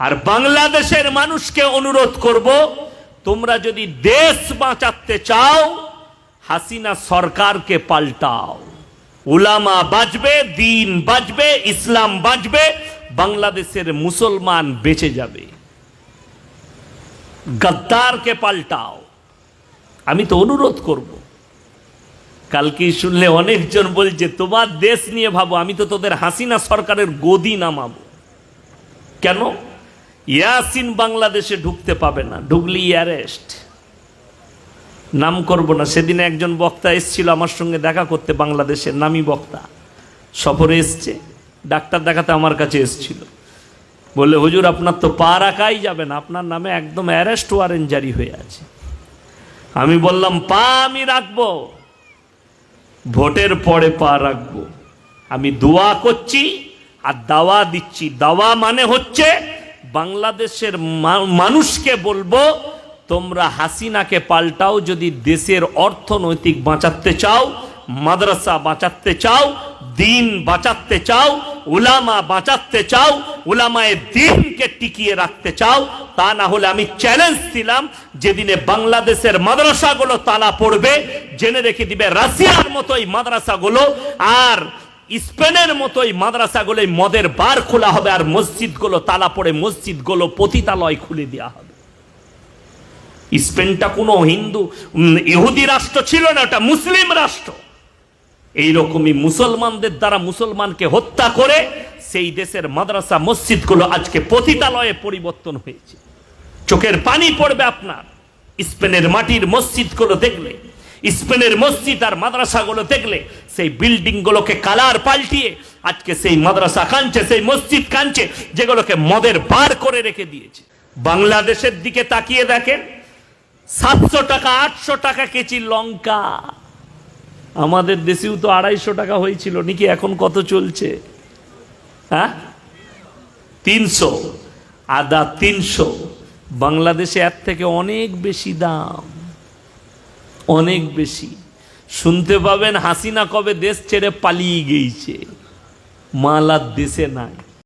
আর বাংলাদেশের মানুষকে অনুরোধ করব, তোমরা যদি দেশ বাঁচাতে চাও, হাসিনা সরকারকে পাল্টাও। উলামা বাঁচবে, দিন বাঁচবে, ইসলাম বাঁচবে, বাংলাদেশের মুসলমান বেঁচে যাবে। গদ্দারকে পাল্টাও। আমি তো অনুরোধ করব। কালকে শুনলে অনেকজন বলছে, তোমার দেশ নিয়ে ভাবো, আমি তো তোদের হাসিনা সরকারের গদি নামাবো। কেন? ইয়াসিন বাংলাদেশে ঢুকতে পাবে না ঢুকলি অ্যারেস্ট নাম করব না। সেদিন একজন বক্তা এসেছিল আমার সঙ্গে দেখা করতে বাংলাদেশের নামি বক্তা। সফরে এসছে, ডাক্তার দেখাতে আমার কাছে এসেছিল। বললে, হুজুর, আপনার তো পা রাখাই যাবে না, আপনার নামে একদম অ্যারেস্ট ওয়ারেন্ট জারি হয়ে আছে। আমি বললাম, পা আমি রাখব, ভোটের পরে পা রাখব। আমি দোয়া করছি আর দাওয়া দিচ্ছি। দাওয়া মানে হচ্ছে বাংলাদেশের মানুষকে বলব, তোমরা হাসিনাকে পাল্টাও, যদি দেশের অর্থনৈতিক বাঁচাতে চাও, মাদ্রাসা বাঁচাতে চাও, দিন বাঁচাতে চাও, উলামা বাঁচাতে চাও, উলামায়ে দিনকে টিকিয়ে রাখতে চাও, তা না হলে আমি চ্যালেঞ্জ দিলাম, যেদিনে বাংলাদেশের মাদ্রাসাগুলো তালা পড়বে, জেনে রেখে দিবে রাশিয়ার মতোই মাদ্রাসাগুলো, আর স্পেনের মতোই মাদ্রাসাগুলো মদের বার খোলা হবে আর মসজিদগুলো তালা পড়ে মসজিদগুলো পতিতালয় খুলে দেওয়া হবে। স্পেনটা কোনো হিন্দু ইহুদি রাষ্ট্র ছিল না, ওটা মুসলিম রাষ্ট্র। এইরকমই মুসলমানদের দ্বারা মুসলমানকে হত্যা করে সেই দেশের মাদ্রাসা মসজিদগুলো আজকে পতিতালয়ে পরিবর্তন হয়েছে। চোখের পানি পড়বে আপনার। স্পেনের মাটির মসজিদগুলো দেখলে, স্পেনের মসজিদ আর মাদ্রাসাগুলো দেখলে সেই বিল্ডিংগুলোকে কালার পাল্টিয়ে, আজকে সেই মাদ্রাসা কাঁদছে সেই মসজিদ কাঁদছে যেগুলোকে মদের বার করে রেখে দিয়েছে। বাংলাদেশের দিকে তাকিয়ে দেখেন, সাতশো টাকা, আটশো টাকা কেজি লঙ্কা। আমাদের দেশেও তো আড়াইশো টাকা হয়েছিল, নাকি এখন কত চলছে? হ্যাঁ? তিনশো, আদা তিনশো। বাংলাদেশে এর থেকে অনেক বেশি দাম, অনেক বেশি। শুনতে পাবেন হাসিনা কবে দেশ ছেড়ে পালিয়ে গিয়েছে? মালার দেশে নাই।